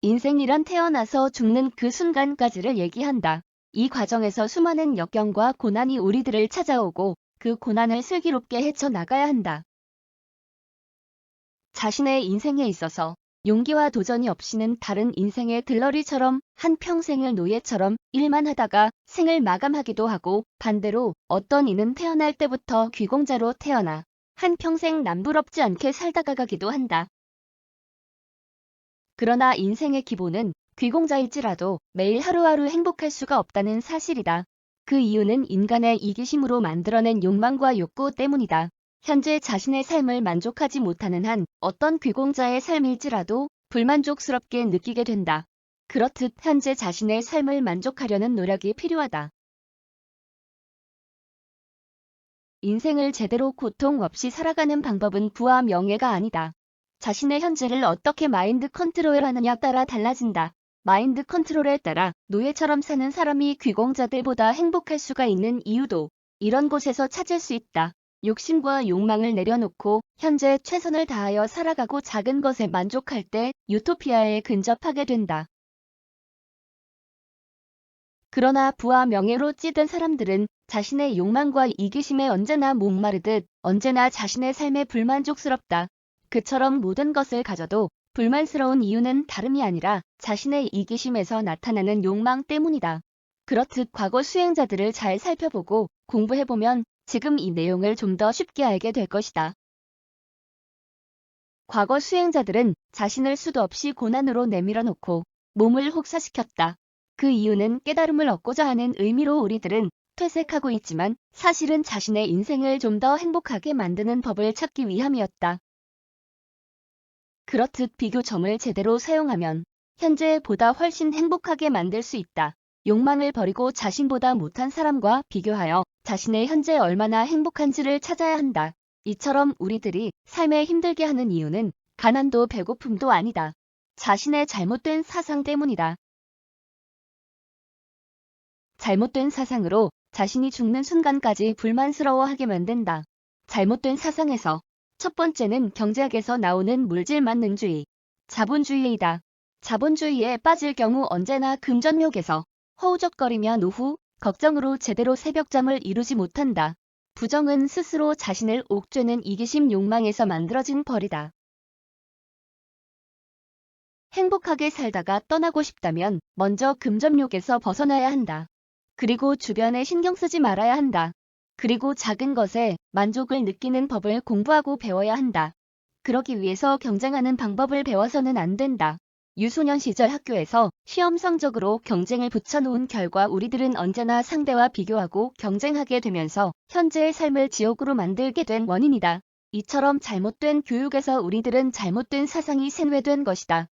인생이란 태어나서 죽는 그 순간까지를 얘기한다. 이 과정에서 수많은 역경과 고난이 우리들을 찾아오고 그 고난을 슬기롭게 헤쳐나가야 한다. 자신의 인생에 있어서 용기와 도전이 없이는 다른 인생의 들러리처럼 한 평생을 노예처럼 일만 하다가 생을 마감하기도 하고 반대로 어떤 이는 태어날 때부터 귀공자로 태어나 한 평생 남부럽지 않게 살다가 가기도 한다. 그러나 인생의 기본은 귀공자일지라도 매일 하루하루 행복할 수가 없다는 사실이다. 그 이유는 인간의 이기심으로 만들어낸 욕망과 욕구 때문이다. 현재 자신의 삶을 만족하지 못하는 한 어떤 귀공자의 삶일지라도 불만족스럽게 느끼게 된다. 그렇듯 현재 자신의 삶을 만족하려는 노력이 필요하다. 인생을 제대로 고통 없이 살아가는 방법은 부와 명예가 아니다. 자신의 현재를 어떻게 마인드 컨트롤하느냐 따라 달라진다. 마인드 컨트롤에 따라 노예처럼 사는 사람이 귀공자들보다 행복할 수가 있는 이유도 이런 곳에서 찾을 수 있다. 욕심과 욕망을 내려놓고 현재 최선을 다하여 살아가고 작은 것에 만족할 때 유토피아에 근접하게 된다. 그러나 부와 명예로 찌든 사람들은 자신의 욕망과 이기심에 언제나 목마르듯 언제나 자신의 삶에 불만족스럽다. 그처럼 모든 것을 가져도 불만스러운 이유는 다름이 아니라 자신의 이기심에서 나타나는 욕망 때문이다. 그렇듯 과거 수행자들을 잘 살펴보고 공부해보면 지금 이 내용을 좀 더 쉽게 알게 될 것이다. 과거 수행자들은 자신을 수도 없이 고난으로 내밀어 놓고 몸을 혹사시켰다. 그 이유는 깨달음을 얻고자 하는 의미로 우리들은 퇴색하고 있지만 사실은 자신의 인생을 좀 더 행복하게 만드는 법을 찾기 위함이었다. 그렇듯 비교점을 제대로 사용하면 현재보다 훨씬 행복하게 만들 수 있다. 욕망을 버리고 자신보다 못한 사람과 비교하여 자신의 현재 얼마나 행복한지를 찾아야 한다. 이처럼 우리들이 삶에 힘들게 하는 이유는 가난도 배고픔도 아니다. 자신의 잘못된 사상 때문이다. 잘못된 사상으로 자신이 죽는 순간까지 불만스러워하게 만든다. 잘못된 사상에서 첫 번째는 경제학에서 나오는 물질 만능주의, 자본주의이다. 자본주의에 빠질 경우 언제나 금전욕에서 허우적거리며 노후, 걱정으로 제대로 새벽잠을 이루지 못한다. 부정은 스스로 자신을 옥죄는 이기심 욕망에서 만들어진 벌이다. 행복하게 살다가 떠나고 싶다면 먼저 금전욕에서 벗어나야 한다. 그리고 주변에 신경 쓰지 말아야 한다. 그리고 작은 것에 만족을 느끼는 법을 공부하고 배워야 한다. 그러기 위해서 경쟁하는 방법을 배워서는 안 된다. 유소년 시절 학교에서 시험 성적으로 경쟁을 붙여놓은 결과 우리들은 언제나 상대와 비교하고 경쟁하게 되면서 현재의 삶을 지옥으로 만들게 된 원인이다. 이처럼 잘못된 교육에서 우리들은 잘못된 사상이 생외된 것이다.